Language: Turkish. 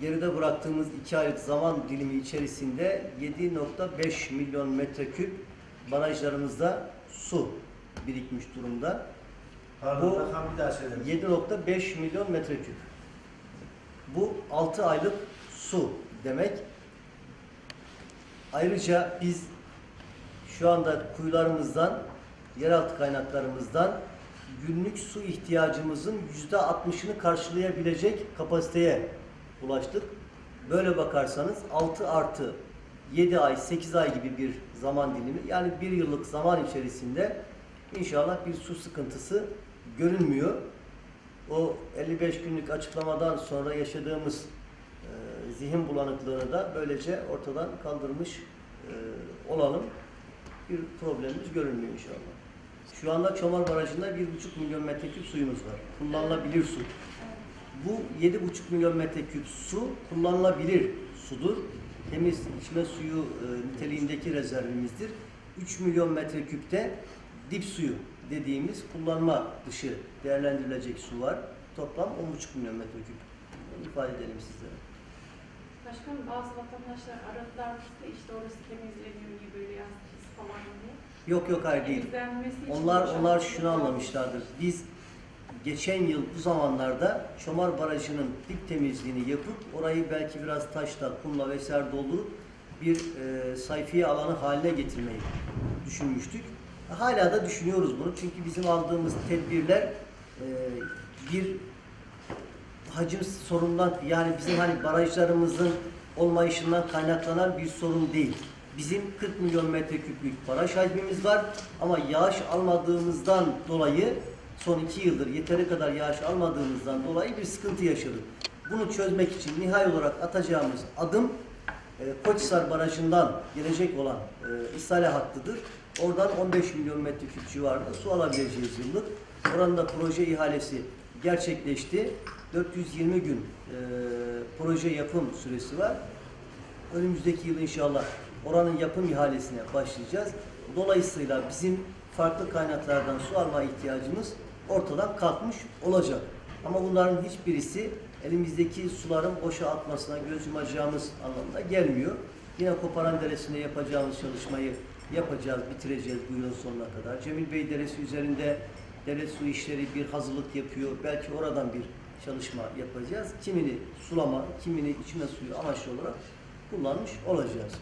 geride bıraktığımız iki aylık zaman dilimi içerisinde 7.5 milyon metreküp barajlarımızda su birikmiş durumda. Pardon Bu- rakam bir daha misin? 7.5 milyon metreküp. Bu 6 aylık su demek. Ayrıca biz şu anda kuyularımızdan, yeraltı kaynaklarımızdan günlük su ihtiyacımızın %60'ını karşılayabilecek kapasiteye ulaştık. Böyle bakarsanız 6 artı 7 ay, 8 ay gibi bir zaman dilimi yani bir yıllık zaman içerisinde inşallah bir su sıkıntısı görünmüyor. O 55 günlük açıklamadan sonra yaşadığımız e, zihin bulanıklığını da böylece ortadan kaldırmış e, olalım. Bir problemimiz görünmüyor inşallah. Şu anda Çomar Barajı'nda 1,5 milyon metreküp suyumuz var. Kullanılabilir su. Bu 7,5 milyon metreküp su kullanılabilir sudur. Temiz içme suyu e, niteliğindeki rezervimizdir. 3 milyon metreküpte dip suyu dediğimiz kullanma dışı değerlendirilecek su var. Toplam 10,5 milyon metreküp. İfade edelim sizlere. Başkanım bazı vatandaşlar aradılar işte, işte orası temizleniyor niye böyle yazdınız falan diye. Yok yok hayır değil. Onlar boşaltılıyor. onlar şunu anlamışlardır. Biz geçen yıl bu zamanlarda Çomar Barajı'nın dip temizliğini yapıp orayı belki biraz taşla, kumla vesaire doldurup bir e, sayfiye alanı haline getirmeyi düşünmüştük. Hala da düşünüyoruz bunu. Çünkü bizim aldığımız tedbirler e, bir hacim sorundan yani bizim hani barajlarımızın olmayışından kaynaklanan bir sorun değil. Bizim 40 milyon metreküplük baraj hacmimiz var ama yağış almadığımızdan dolayı son iki yıldır yeteri kadar yağış almadığımızdan dolayı bir sıkıntı yaşadık. Bunu çözmek için nihai olarak atacağımız adım e, Koçhisar Barajı'ndan gelecek olan e, ishale hattıdır. Oradan 15 milyon metreküp civarında su alabileceğiz yıllık. Oranın da proje ihalesi gerçekleşti. 420 gün e, proje yapım süresi var. Önümüzdeki yıl inşallah oranın yapım ihalesine başlayacağız. Dolayısıyla bizim farklı kaynaklardan su alma ihtiyacımız ortadan kalkmış olacak. Ama bunların hiçbirisi elimizdeki suların boşa atmasına göz yumacağımız anlamına gelmiyor. Yine Koparan Deresi'nde yapacağımız çalışmayı yapacağız, bitireceğiz bu yılın sonuna kadar. Cemil Bey Deresi üzerinde devlet su işleri bir hazırlık yapıyor. Belki oradan bir çalışma yapacağız. Kimini sulama, kimini içme suyu amaçlı olarak kullanmış olacağız.